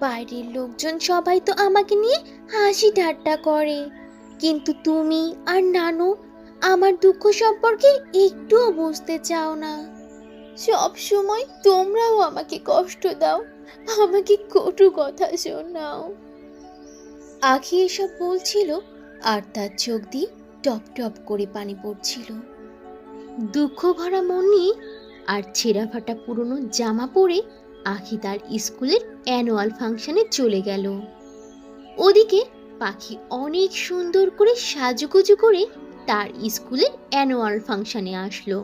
বাইরের লোকজন সবাই তো আমাকে নিয়ে হাসি ঠাট্টা করে। কিন্তু তুমি আর নানু আমার দুঃখ সম্পর্কে একটুও বুঝতে চাও না। সব সময় তোমরাও আমাকে কষ্ট দাও, আমাকে কটু কথা শোনাও। আখি এসব বলছিল আর তার চোখ দিয়ে টপ টপ করে পানি পড়ছিল। দুঃখ ভরা মন নিয়ে আর ছেঁড়া ফাটা পুরনো জামা পরে আখি তার স্কুলের অ্যানুয়াল ফাংশনে চলে গেল। ওদিকে পাখি অনেক সুন্দর করে সাজুগুজু করে তার স্কুলের অ্যানুয়াল ফাংশনে আসলো।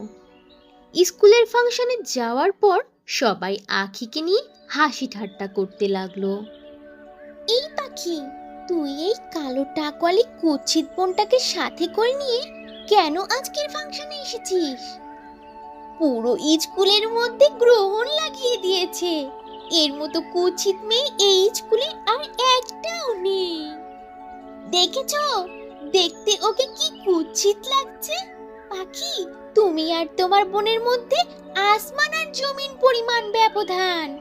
স্কুলের ফাংশনে যাওয়ার পর সবাই আখিকে নিয়ে হাসি ঠাট্টা করতে লাগল। এই পাখি, তুই এই কালো টাকওয়ালি কুচ্ছিত বোনটাকে সাথে করে নিয়ে কেন আজকের ফাংশনে এসেছিস? পুরো স্কুলের মধ্যে গ্রহণ লাগিয়ে দিয়েছে। এর মতো কুচিত মেয়ে এই স্কুলে আর একটাও নেই। দেখেছ? দেখতে ওকে কি কুচিত লাগছে? পাখি, তুমি আর তোমার বোনের মধ্যে আসমান আর জমিন পরিমাণ ব্যবধান।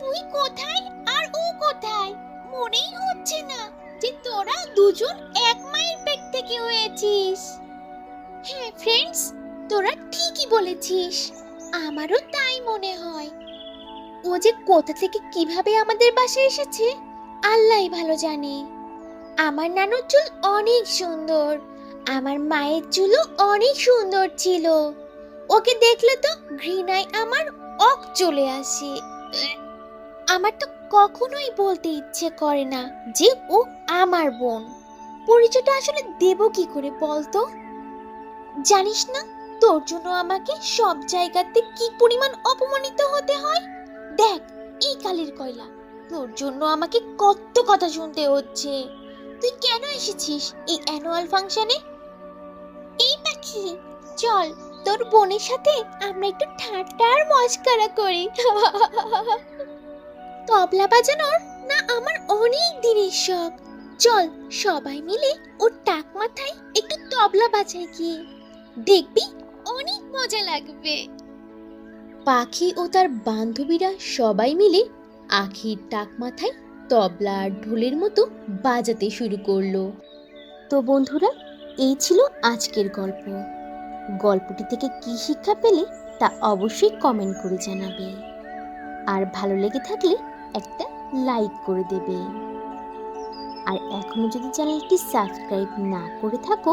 তুই কোথায় আর ও কোথায়? মনেই হচ্ছে না যে তোরা দুজন এক মাইল পেট থেকে হয়েছিস। হ্যাঁ ফ্রেন্ডস তোরা ঠিকই বলেছিস। আমারও তাই মনে হয়। ও যে কোথা থেকে কীভাবে আমাদের বাসায় এসেছে? আল্লাহই ভালো জানে। আমার নানুর চুল অনেক সুন্দর। আমার মায়ের চুলও অনেক সুন্দর ছিল। ওকে দেখলে তো ঘৃণায় আমার অক চলে আসে। আমার তো কখনোই বলতে ইচ্ছে করে না যে ও আমার বোন। পরিচয়টা আসলে দেব কি করে বলতো? জানিস না, তোর জন্য আমাকে সব জায়গাতে কি পরিমাণ অপমানিত হতে হয়? দেখ, এই কালের কয়লা। তোর জন্য আমাকে কত কথা শুনতে হচ্ছে। তুই কেন এসেছিস এই অ্যানুয়াল ফাংশনে এই পাখি, চল, তোর বোনের সাথে আমরা একটু ঠাট্টা আর মস্করা করি। তবলা বাজানোর না আমার অনেক দিনের শখ। চল, সবাই মিলে ওর টাক মাথায় একটু তবলা বাজাই গিয়ে। দেখবি অনেক মজা লাগবে। পাখি ও তার বান্ধবীরা সবাই মিলে আখির টাক মাথায় তবলা আর ঢোলের মতো বাজাতে শুরু করল। তো বন্ধুরা, এই ছিল আজকের গল্প। গল্পটি থেকে কি শিক্ষা পেলে তা অবশ্যই কমেন্ট করে জানাবে। আর ভালো লেগে থাকলে একটা লাইক করে দেবে। আর এখনও যদি চ্যানেলটি সাবস্ক্রাইব না করে থাকো